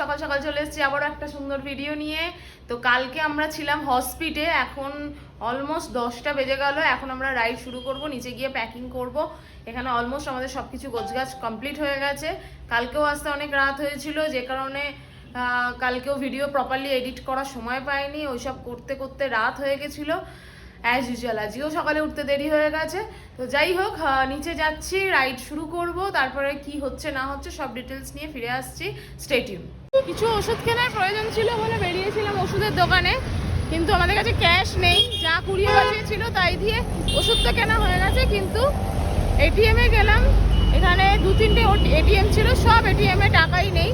সকাল সকাল চলে এসেছি আবারও একটা সুন্দর ভিডিও নিয়ে। তো কালকে আমরা ছিলাম হসপিটে এখন অলমোস্ট দশটা বেজে গেল। এখন আমরা রাইড শুরু করব, নিচে গিয়ে প্যাকিং করব। এখানে অলমোস্ট আমাদের সব কিছু গোছগাছ কমপ্লিট হয়ে গেছে। কালকেও আসতে অনেক রাত হয়েছিল, যে কারণে কালকেও ভিডিও প্রপারলি এডিট করার সময় পাইনি। ওইসব করতে করতে রাত হয়ে গেছিল অ্যাজ ইউজুয়াল আজকেও সকালে উঠতে দেরি হয়ে গেছে। তো যাই হোক নিচে যাচ্ছি রাইড শুরু করব, তারপরে কি হচ্ছে না হচ্ছে সব ডিটেলস নিয়ে ফিরে আসছি। স্টেটিউম কিছু ওষুধ কেনার প্রয়োজন ছিল বলে বেরিয়েছিলাম ওষুধের দোকানে কিন্তু আমাদের কাছে ক্যাশ নেই। যা কুড়িয়ে বাঁচিয়েছিল তাই দিয়ে ওষুধ তো কেনা হয়ে গেছে কিন্তু এটিএমে গেলাম। এখানে দু তিনটে এটিএম ছিল সব এটিএমে টাকাই নেই।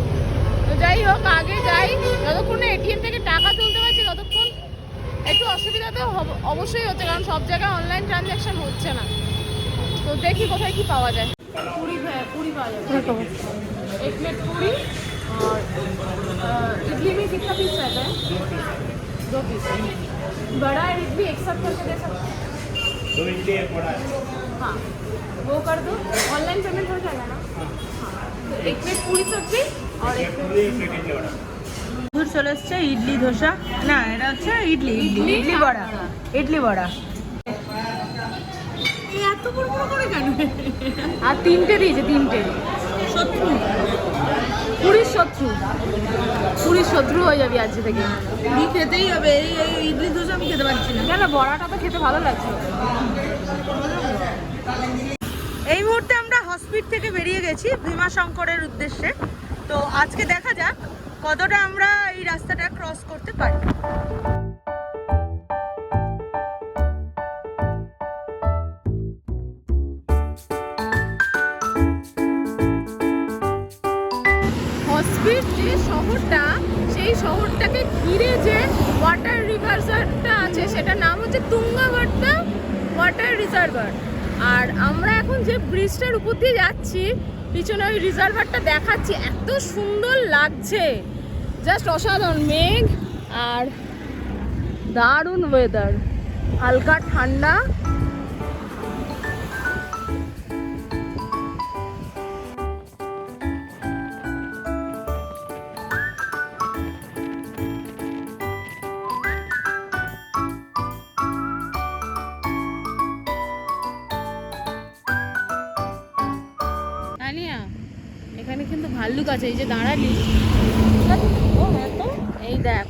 তো যাই হোক আগে যাই। যতক্ষণ এটিএম থেকে টাকা তুলতে পারছি ততক্ষণ একটু অসুবিধা তো অবশ্যই হচ্ছে কারণ সব জায়গায় অনলাইন ট্রানজ্যাকশন হচ্ছে না। তো দেখি কোথায় কি পাওয়া যায়। পুরি পুরি পাওয়া এক প্লেট পুরি और अ, इडली में कितना पीस रहता है दो पीस बड़ा इडली एक साथ करके दे सकते हैं दो इडली एक बड़ा है हाँ वो कर दो ऑनलाइन पेमेंट हो जाएगा ना हाँ तो एक प्लेट पूरी सब्जी और एक एक पूरी एक प्लेट इडली बड़ा দূর চলে এসছে ইডলি ধোসা না এটা হচ্ছে ইডলি ইডলি ইডলি বড়া ইডলি বড়া এত বড় বড় করে কেন আর তিনটে দিয়েছে তিনটে শত্রু পুরীর শত্রু। পুরীর শত্রু হয়ে যাবি আজকে থেকে। পুরি খেতেই হবে এই এই ইডলি ধোসা আমি খেতে পারছি না। কেন বড়াটা তো খেতে ভালো লাগছে। এই মুহূর্তে আমরা হসপিট থেকে বেরিয়ে গেছি ভীমা শঙ্করের উদ্দেশ্যে। তো আজকে দেখা যাক কতটা আমরা এই রাস্তাটা ক্রস করতে পারি। হসপিট যে শহরটা, সেই শহরটাকে ঘিরে যে ওয়াটার রিজার্ভারটা আছে, সেটার নাম হচ্ছে তুঙ্গাভট্টা ওয়াটার রিজার্ভার আর আমরা এখন যে ব্রিজটার উপর দিয়ে যাচ্ছি, পিছনে ওই রিজার্ভারটা দেখাচ্ছি, এত সুন্দর লাগছে। জাস্ট অসাধারণ মেঘ আর দারুণ ওয়েদার হালকা ঠান্ডা। এখানে কিন্তু ভাল্লুক আছে এই যে দাঁড়ালি। ও, হ্যাঁ এই দেখ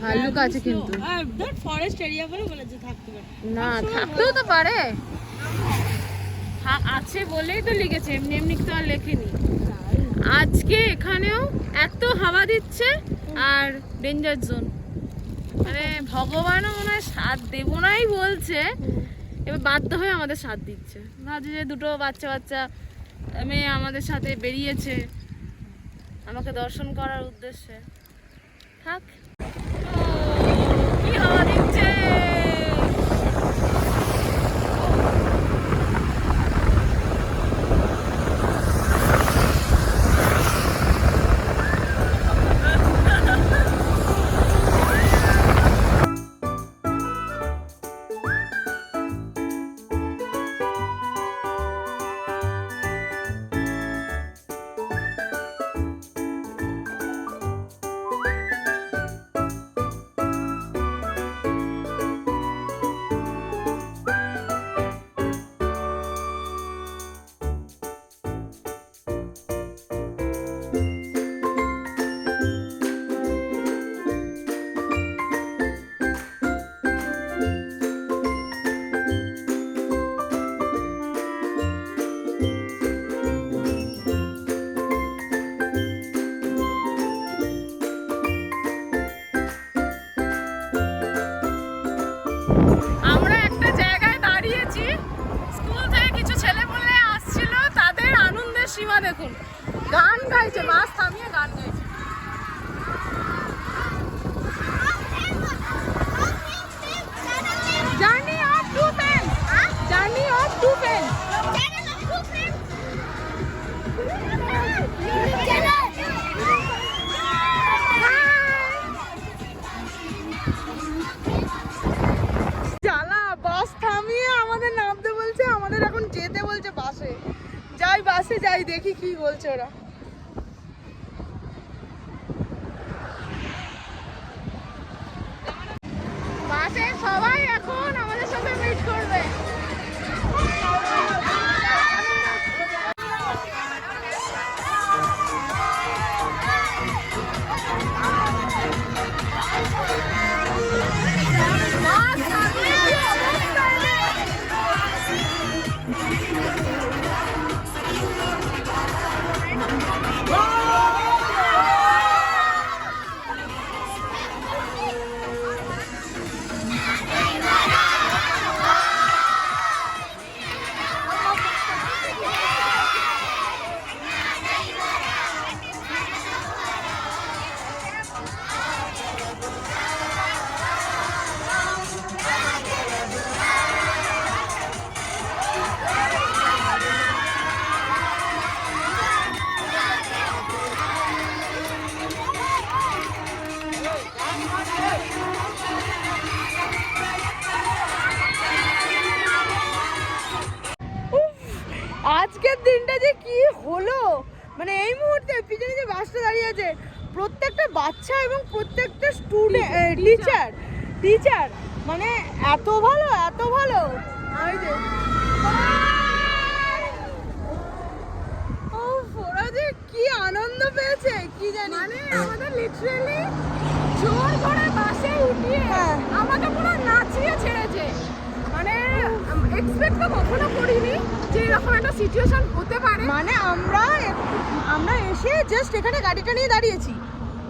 ভাল্লুক আছে কিন্তু। ফরেস্ট এরিয়া বলে বলেছে থাকতে পারে। না থাকতেও তো পারে। হা- আছে বলেই তো লিখেছে এমনি এমনি তো আর লেখেনি। আজকে এখানেও এত হাওয়া দিচ্ছে আর ডেঞ্জার জোন মানে ভগবানও মনে হয় সাথ দেবো নাই বলছে। এবার বাধ্য হয়ে আমাদের সাথ দিচ্ছে। ভাবছি যে দুটো বাচ্চা বাচ্চা মেয়ে আমাদের সাথে বেরিয়েছে। আমাকে দর্শন করার উদ্দেশ্যে। থাক। যাই বাসে যাই দেখি কি বলছে ওরা। বাসে সবাই এখন আমাদের সঙ্গে মিট করবে। দাঁড়িয়ে প্রত্যেকটা বাচ্চা এবং প্রত্যেকটা স্টুডেন্ট টিচার টিচার মানে এত ভালো এত ভালো। আমি যে। ওরা যে কি আনন্দ পেয়েছে কি জানি। মানে আমাদের লিটারালি জোর করে বাসে উঠিয়ে হ্যাঁ। আমাকে পুরো নাচিয়ে ছেড়েছে। মানে এক্সপেক্ট তো কখনো করিনি। যে এরকম একটা সিচুয়েশন হতে পারে। মানে আমরা আমরা এসে জাস্ট এখানে গাড়িটা নিয়ে দাঁড়িয়েছি।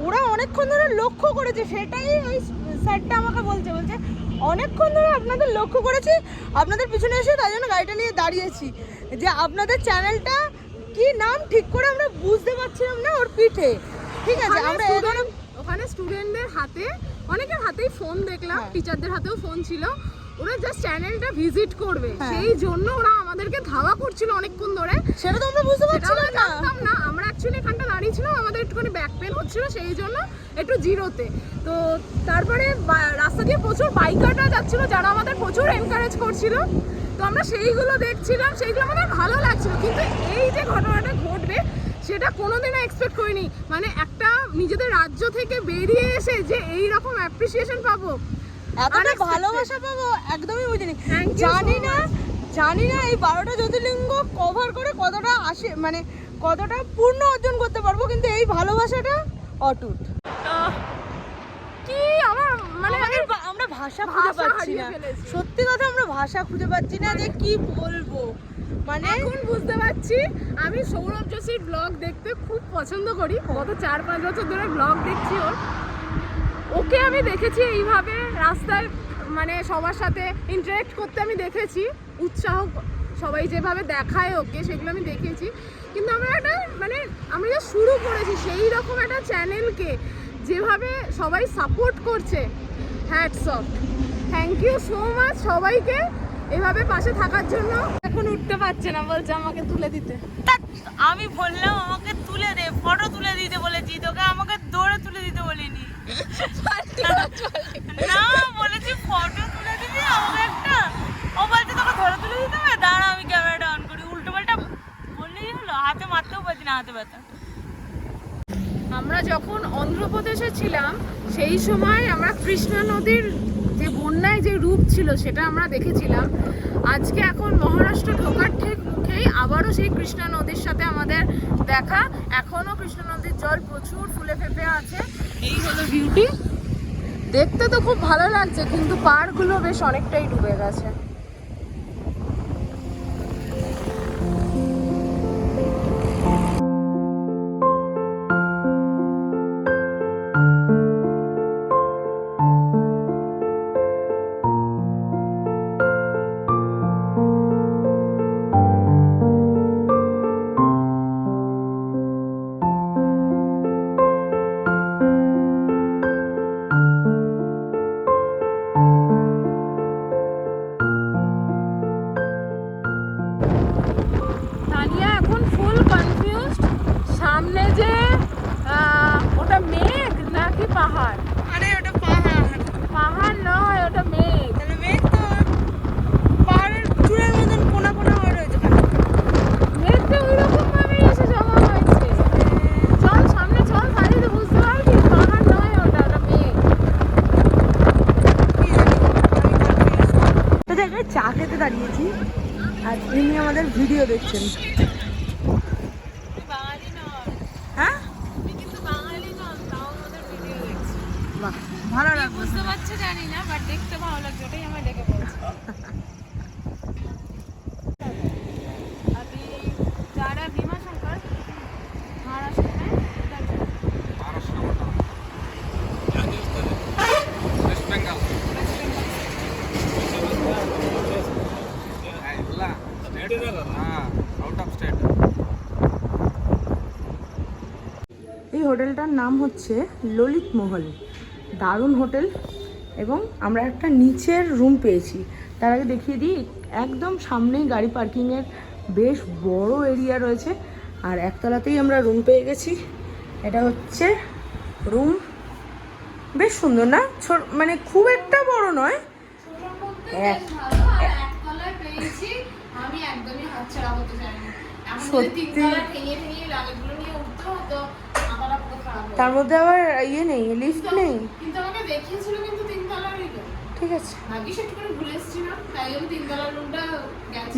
ওরা অনেকক্ষণ ধরে লক্ষ্য করেছে সেটাই ওই স্যারটা আমাকে বলছে বলছে অনেকক্ষণ ধরে আপনাদের লক্ষ্য করেছি আপনাদের পিছনে এসে তাই জন্য গাড়িটা নিয়ে দাঁড়িয়েছি। যে আপনাদের চ্যানেলটা কি নাম ঠিক করে আমরা বুঝতে পারছিলাম না ওর পিঠে। ঠিক আছে আমরা ওখানে স্টুডেন্টদের হাতে অনেকের হাতেই ফোন দেখলাম হ্যাঁ। টিচারদের হাতেও ফোন ছিল। ওরা জাস্ট চ্যানেলটা ভিজিট করবে। হ্যাঁ। সেই জন্য ওরা আমাদেরকে ধাওয়া করছিল অনেকক্ষণ ধরে। সেটা তো আমরা বুঝতে পারছিলাম না। না। আমরা অ্যাকচুয়ালি এখানটা দাঁড়িয়েছিলাম আমাদের একটুখানি ব্যাক পেন হচ্ছিল সেই জন্য একটু জিরোতে। তো তারপরে রাস্তা দিয়ে প্রচুর বাইকাররা যাচ্ছিল যারা আমাদের প্রচুর এনকারেজ করছিল। তো আমরা সেইগুলো দেখছিলাম সেইগুলো আমাদের ভালো লাগছিল। কিন্তু এই যে ঘটনাটা ঘটবে সেটা কোনোদিনও এক্সপেক্ট করিনি। মানে একটা নিজেদের রাজ্য থেকে বেরিয়ে এসে যে এই রকম অ্যাপ্রিসিয়েশন পাবো এতটা ভালোবাসা পাবো একদমই বুঝিনি। জানি না জানি না এই বারোটা জ্যোতির্লিঙ্গ কভার করে কতটা আসে মানে কতটা পূর্ণ অর্জন করতে পারব কিন্তু এই ভালোবাসাটা অটুট। কি আমার মানে আমরা ভাষা খুঁজে পাচ্ছি না। সত্যি কথা আমরা ভাষা খুঁজে পাচ্ছি না যে কি বলব। মানে এখন বুঝতে পারছি আমি সৌরভ যোশীর ব্লগ দেখতে খুব পছন্দ করি। গত চার পাঁচ বছর ধরে ব্লগ দেখছি ওর। ওকে আমি দেখেছি এইভাবে রাস্তায় মানে সবার সাথে ইন্টারেক্ট করতে আমি দেখেছি। উৎসাহ সবাই যেভাবে দেখায় ওকে, সেগুলো আমি দেখেছি। কিন্তু আমরা একটা মানে আমরা যা শুরু করেছি সেই রকম একটা চ্যানেলকে যেভাবে সবাই সাপোর্ট করছে hats off thank you so much সবাইকে। এভাবে পাশে থাকার জন্য এখন উঠতে পারছে না বলছে আমাকে তুলে দিতে। আমি বললাম আমাকে তুলে দে ফটো তুলে দিতে বলেছি তোকে আমাকে দৌড়ে তুলে দিতে বলিনি। না বলেছি ফটো তুলে দিবি আমাকে একটা। ও বলছে তোকে ধরে তুলে দিতে হবে? দাঁড়া আমি ক্যামেরাটা অন করি। উল্টো পাল্টা বললেই হলো হাতে মারতেও পারছি না হাতে ব্যথা। আমরা যখন অন্ধ্রপ্রদেশে ছিলাম সেই সময় আমরা কৃষ্ণা নদীর বন্যায় যে রূপ ছিল সেটা আমরা দেখেছিলাম। আজকে এখন মহারাষ্ট্র ঢোকার ঠিক মুখেই আবারও সেই কৃষ্ণা নদীর সাথে আমাদের দেখা। এখনও কৃষ্ণা নদীর জল প্রচুর ফুলে ফেপে আছে। এই হলো বিউটি দেখতে তো খুব ভালো লাগছে, কিন্তু পাড়গুলো বেশ অনেকটাই ডুবে গেছে। পাচ্ছেন হ্যাঁ? ভালো লাগবে বুঝতে পারছ জানি না বাট দেখতে ভালো লাগছে ওটাই আমার ডেকে পড়ছে আমি যারা বিমা সরকার মহারাষ্ট্র হোটেলটার নাম হচ্ছে ললিত মহল। দারুণ হোটেল এবং আমরা একটা নিচের রুম পেয়েছি। তার আগে দেখিয়ে দিই একদম সামনেই গাড়ি পার্কিংয়ের বেশ বড় এরিয়া রয়েছে আর একতলাতেই আমরা রুম পেয়ে গেছি। এটা হচ্ছে রুম। বেশ সুন্দর না? মানে খুব একটা বড় নয়। সত্যি। তার মধ্যে আবার ইয়ে নেই লিফট নেই। কিন্তু আমাকে দেখিয়েছিল কিন্তু ঠিক আছে।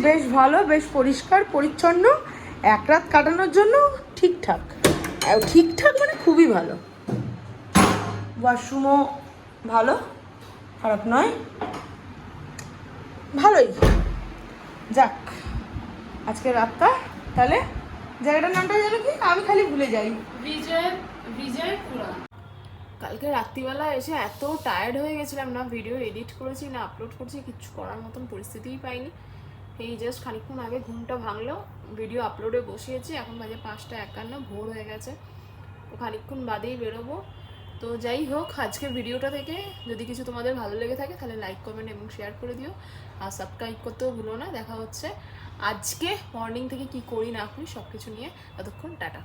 বেশ ভালো বেশ পরিষ্কার পরিচ্ছন্ন এক রাত কাটানোর জন্য ঠিকঠাক। ঠিকঠাক মানে খুবই ভালো। ওয়াশরুমও ভালো খারাপ নয়। ভালোই। যাক আজকে রাতটা তাহলে জায়গাটার নামটা যেন কি? আমি খালি ভুলে যাই। বিজয় কালকে রাত্রিবেলা এসে এত টায়ার্ড হয়ে গেছিলাম না ভিডিও এডিট করেছি, না আপলোড করছি, কিচ্ছু করার মতন পরিস্থিতিই পাইনি। এই জাস্ট খানিকক্ষণ আগে ঘুমটা ভাঙলো ভিডিও আপলোডে বসিয়েছি, এখন বাজে পাঁচটা একান্ন, ভোর হয়ে গেছে। তো খানিকক্ষণ বাদেই বেরোবো। তো যাই হোক, আজকে ভিডিওটা থেকে যদি কিছু তোমাদের ভালো লেগে থাকে, তাহলে লাইক কমেন্ট এবং শেয়ার করে দিও। আর সাবস্ক্রাইব করতেও ভুলো না, দেখা হচ্ছে আজকে মর্নিং থেকে কি করি না করি সব কিছু নিয়ে। ততক্ষণ টাটা।